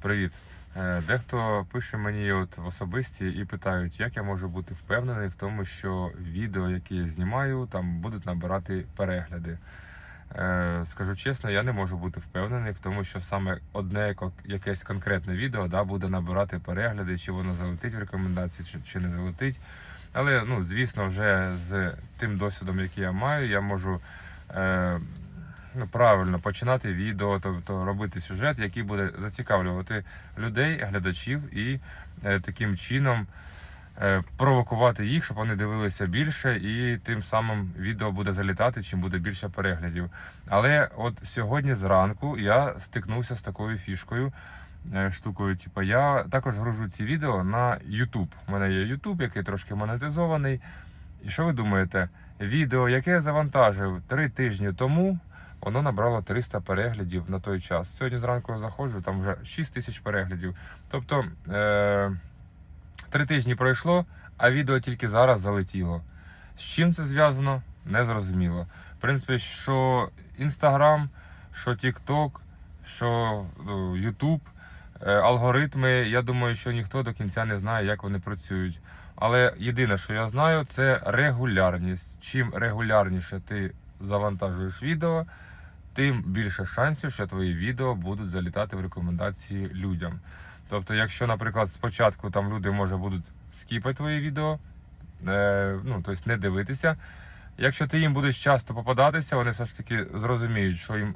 Привіт. Е, Дехто пише мені от в особисті і питають, як я можу бути впевнений в тому, що відео, які я знімаю, там будуть набирати перегляди. Е, Скажу чесно, я не можу бути впевнений в тому, що саме одне якесь конкретне відео да, буде набирати перегляди, чи воно залетить в рекомендації, чи, чи не залетить. Але ну, звісно, вже з тим досвідом, який я маю, я можу е, ну, правильно починати відео, тобто робити сюжет, який буде зацікавлювати людей, глядачів, і е, таким чином е, провокувати їх, щоб вони дивилися більше, і тим самим відео буде залітати, чим буде більше переглядів. Але от сьогодні зранку я стикнувся з такою фішкою. е, Штукою, типу, я також гружу ці відео на YouTube. У мене є YouTube, який трошки монетизований. І що ви думаєте? Відео, яке я завантажив три тижні тому, воно набрало 300 переглядів на той час. Сьогодні зранку заходжу, там вже 6 тисяч переглядів. Тобто е- три тижні пройшло, а відео тільки зараз залетіло. З чим це зв'язано? Незрозуміло. В принципі, що Instagram, що TikTok, що ну, YouTube, е, алгоритми, я думаю, що ніхто до кінця не знає, як вони працюють. Але єдине, що я знаю, це регулярність. Чим регулярніше ти завантажуєш відео, тим більше шансів, що твої відео будуть залітати в рекомендації людям. Тобто, якщо, наприклад, спочатку там люди може будуть скіпати твої відео, е, ну тобто не дивитися. Якщо ти їм будеш часто попадатися, вони все ж таки зрозуміють, що їм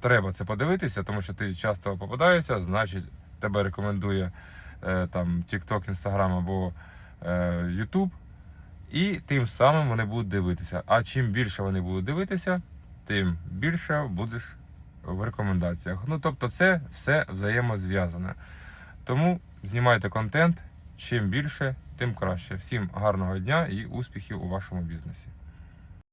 треба це подивитися, тому що ти часто попадаєшся, значить тебе рекомендує е, там TikTok, Instagram або е, YouTube. І тим самим вони будуть дивитися. А чим більше вони будуть дивитися, тим більше будеш в рекомендаціях. Ну тобто, це все взаємозв'язане. Тому знімайте контент. Чим більше, тим краще. Всім гарного дня і успіхів у вашому бізнесі.